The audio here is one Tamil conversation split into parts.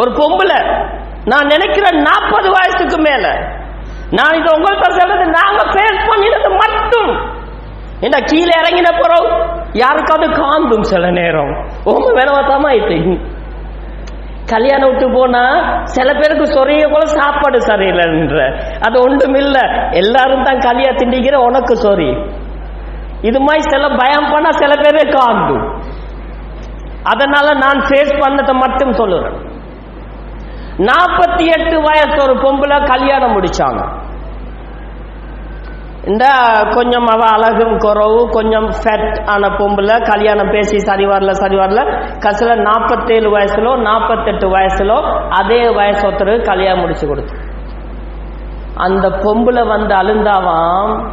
ஒரு பொம்பளை. நான் நினைக்கிறேன் நாற்பது வயசுக்கு மேல. நான் இது உங்கள்கிட்ட சொல்றது நாங்க ஃபேஸ் பண்ணினது மட்டும். என்ன கீழே இறங்கின பிறகு யாருக்காவது காந்தும் சில நேரம். உங்க வேணவாத்தாமா ஆயிட்டு. கல்யாணம் விட்டு போனா சில பேருக்கு சொரிய போல சாப்பாடு சரியில்லைன்ற. அது ஒன்றும் இல்லை. எல்லாரும் தான் களியா திண்டிக்கிற உனக்கு சொறி. இது மாதிரி சில பயம் பண்ணா சில பேரே காந்தும். அதனால நான் ஃபேஸ் பண்ணதை மட்டும் சொல்லுறேன். நாற்பத்தி எட்டு வயசு ஒரு பொம்பளை கல்யாணம் முடிச்சாங்க. இந்த கொஞ்சம் அவ அழகும் குறவு கொஞ்சம் ஃபேட் ஆன பொம்பளை கல்யாணம் பேசி சரி வரல சரி வரல. கசில நாற்பத்தேழு வயசுலோ நாற்பத்தெட்டு வயசுலோ அதே வயசு ஒருத்தர் கல்யாணம் முடிச்சு கொடுத்து. அந்த பொம்பளை வந்து அழுந்தாவாம்.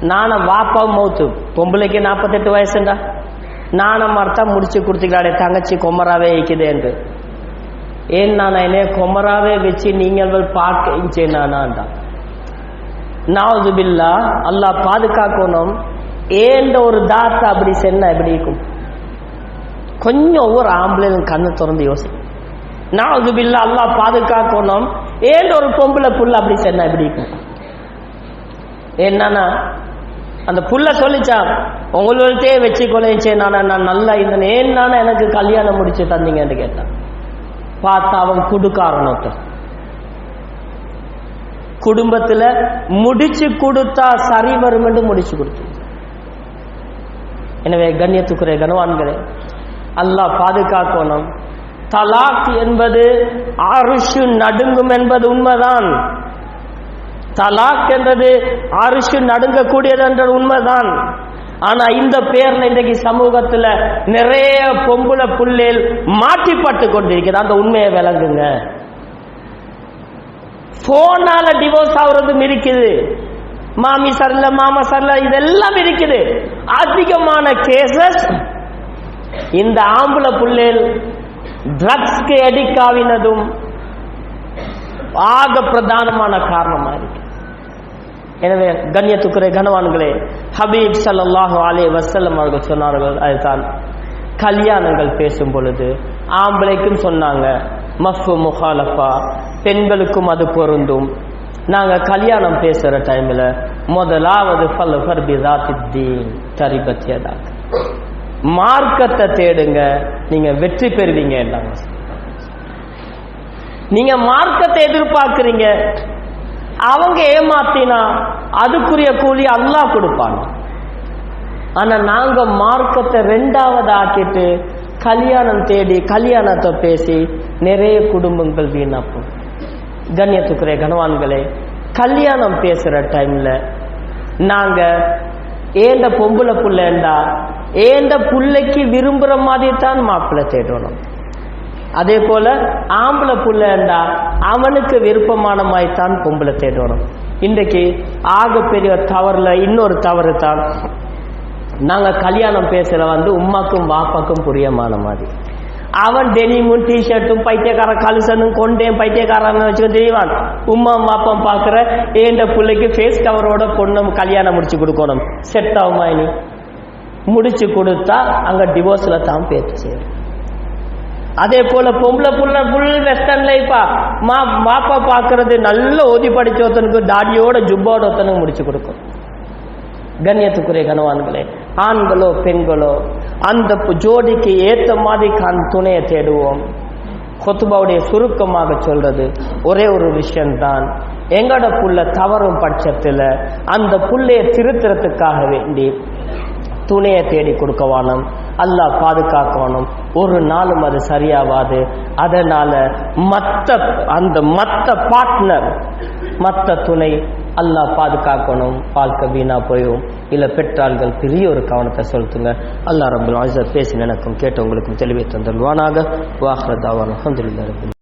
நானும் வாப்பா மௌத்து பொம்பளைக்கு நாற்பத்தெட்டு வயசுண்டா? நானும் அர்த்தம் முடிச்சு கொடுத்துக்கலாடே தங்கச்சி கொமராவே இருக்குது என்று. ஏன் நான் என்னைய கொமராவே வச்சு நீங்கள் பார்க்க நானாண்டா நாவது பில்லா அல்லாஹ் பாதுகாக்கணும். ஏண்ட ஒரு தாத்தா அப்படி சென்னா எப்படி இருக்கும்? கொஞ்சம் ஒவ்வொரு ஆம்பளையும் கண்ணு திறந்து யோசி. நாவது பில்லா அல்லாஹ் பாதுகாக்கணும். ஏண்ட ஒரு பொம்பளை புள்ள அப்படி சென்ன எப்படி இருக்கும்? என்னன்னா அந்த புள்ள சொல்லிச்சான் உங்கள்கிட்டே வச்சு கொலைச்சேன் நான் நான் நல்லா இருந்தேன் ஏன்னா எனக்கு கல்யாணம் முடிச்சு தந்தீங்கன்னு கேட்டான். பார்த்தா அவன் குடுக்காரன் ஒருத்தன். குடும்பத்துல முடிச்சு கொடுத்தா சரி வரும் என்று முடிச்சு கொடுத்து எனவே கண்ணியத்துக்குரிய கனவான்களே அல்லாஹ் பாதுகாக்கணும். தலாக் என்பது அரிசு நடுங்கும் என்பது உண்மைதான். தலாக் என்றது அரிசு நடுங்கக்கூடியது என்ற உண்மைதான். ஆனா இந்த பேர்ல இன்றைக்கு சமூகத்துல நிறைய பொம்புல புள்ளேல் மாற்றிப்பட்டு கொண்டிருக்கிறது அந்த உண்மையை விளங்குங்க. போனால டிவோர்ஸ் ஆகுறதும் இருக்குது மாமி சரில மாமா சரில இதெல்லாம் இருக்குது அதிகமான கேசஸ் இந்த ஆம்பளை புள்ளேல் ட்ரக்ஸ்க்கு எடிக் ஆவினதும் ஆக பிரதானமான காரணமா இருக்கு எனவே கண்ணியத்துக்குரிய கனவான்களே ஹபீப் சல்லாஹு அலே வசல்லம் அவர்கள் சொன்னார்கள் அதுதான். கல்யாணங்கள் பேசும் பொழுது ஆம்பளைக்கும் சொன்னாங்க மஃபு முஹாலஃபா பெண்களுக்கும் அது பொருந்தும். நாங்கள் கல்யாணம் பேசுகிற டைமில் முதலாவது ஃபல் ஃபர்பிதாத்தித்தீன் தரிபத்தியதாக மார்க்கத்தை தேடுங்க நீங்கள் வெற்றி பெறுவீங்க என்றாங்க. நீங்க மார்க்கத்தை எதிர்பார்க்குறீங்க அவங்க ஏமாத்தினா அதுக்குரிய கூலி அல்லாஹ் கொடுப்பாங்க. ஆனா நாங்க மார்க்கத்தை ரெண்டாவது ஆக்கிட்டு கல்யாணம் தேடி கல்யாணத்தை பேசி நிறைய குடும்பங்கள் வீணாப்போம் கண்ணியத்துக்குரிய கனவான்களே கல்யாணம் பேசுற டைம்ல நாங்க ஏண்ட பொம்பளை புள்ளேண்டா ஏண்ட பிள்ளைக்கு விரும்புற மாதிரி தான் மாப்பிள்ளை தேடணும். அதே போல ஆம்பளை புள்ளேண்டா அவனுக்கு விருப்பமான மாதிரி தான் பொம்பளை தேடணும். இன்றைக்கு ஆக பெரிய தவறுல இன்னொரு தவறு தான். நாங்க கல்யாணம் பேசுற வந்து உம்மாக்கும் வாப்பாக்கும் புரியமான மாதிரி. அவன் டெனிமும் டிஷர்ட்டும் பைத்தியக்கார கலுசனும் கொண்டேன் பைத்தியக்காரன் வச்சுக்க தெரியவான் உம்மா பாப்பம் பாக்குற ஏண்ட பிள்ளைக்கு ஃபேஸ் கவரோட பொண்ணும் கல்யாணம் முடிச்சு கொடுக்கணும். செட் ஆகுமா இனி? முடிச்சு கொடுத்தா அங்க டிவோர்ஸ்ல தான் பேச்சு செய்யணும் அதே போல பொம்பளை புள்ள புல் வெஸ்டர்ன் லைஃபா மா மாப்பா பாக்குறது நல்ல ஓதி படிச்ச ஒருத்தனுக்கு தாடியோட ஜுப்போட ஒருத்தனுக்கு முடிச்சு கொடுக்கும். கண்ணியத்துக்குரிய கனவான்களே ஆண்களோ பெண்களோ அந்த பு- ஜோடிக்கு ஏத்த மாதிரி கண் துணையை தேடுவோம். கொத்துபாவுடைய சுருக்கமாக சொல்றது ஒரே ஒரு விஷயம்தான். எங்கட புள்ள தவறும் பட்சத்தில் அந்த புள்ளைய திருத்துறதுக்காக வேண்டி துணையை தேடி கொடுக்கவானும். அல்லாஹ் பாதுகாக்கணும் ஒரு நாளும் அது சரியாவாது. அதனால மத்த அந்த மத்த பார்ட்னர் மத்த துணை அல்லாஹ் பாதுகாக்கணும். பார்க்க வீணா போயும் இல்லை பெற்றாள்கள் பெரிய ஒரு கவனத்தை செலுத்துங்க. அல்லாஹ் ரபுல் ஆசிரியர் பேசி எனக்கும் கேட்டவங்களுக்கும் தெளிவை தந்தல்வானாக வாஹ்ரதாவான் அஹமதுல்லா ரபுல்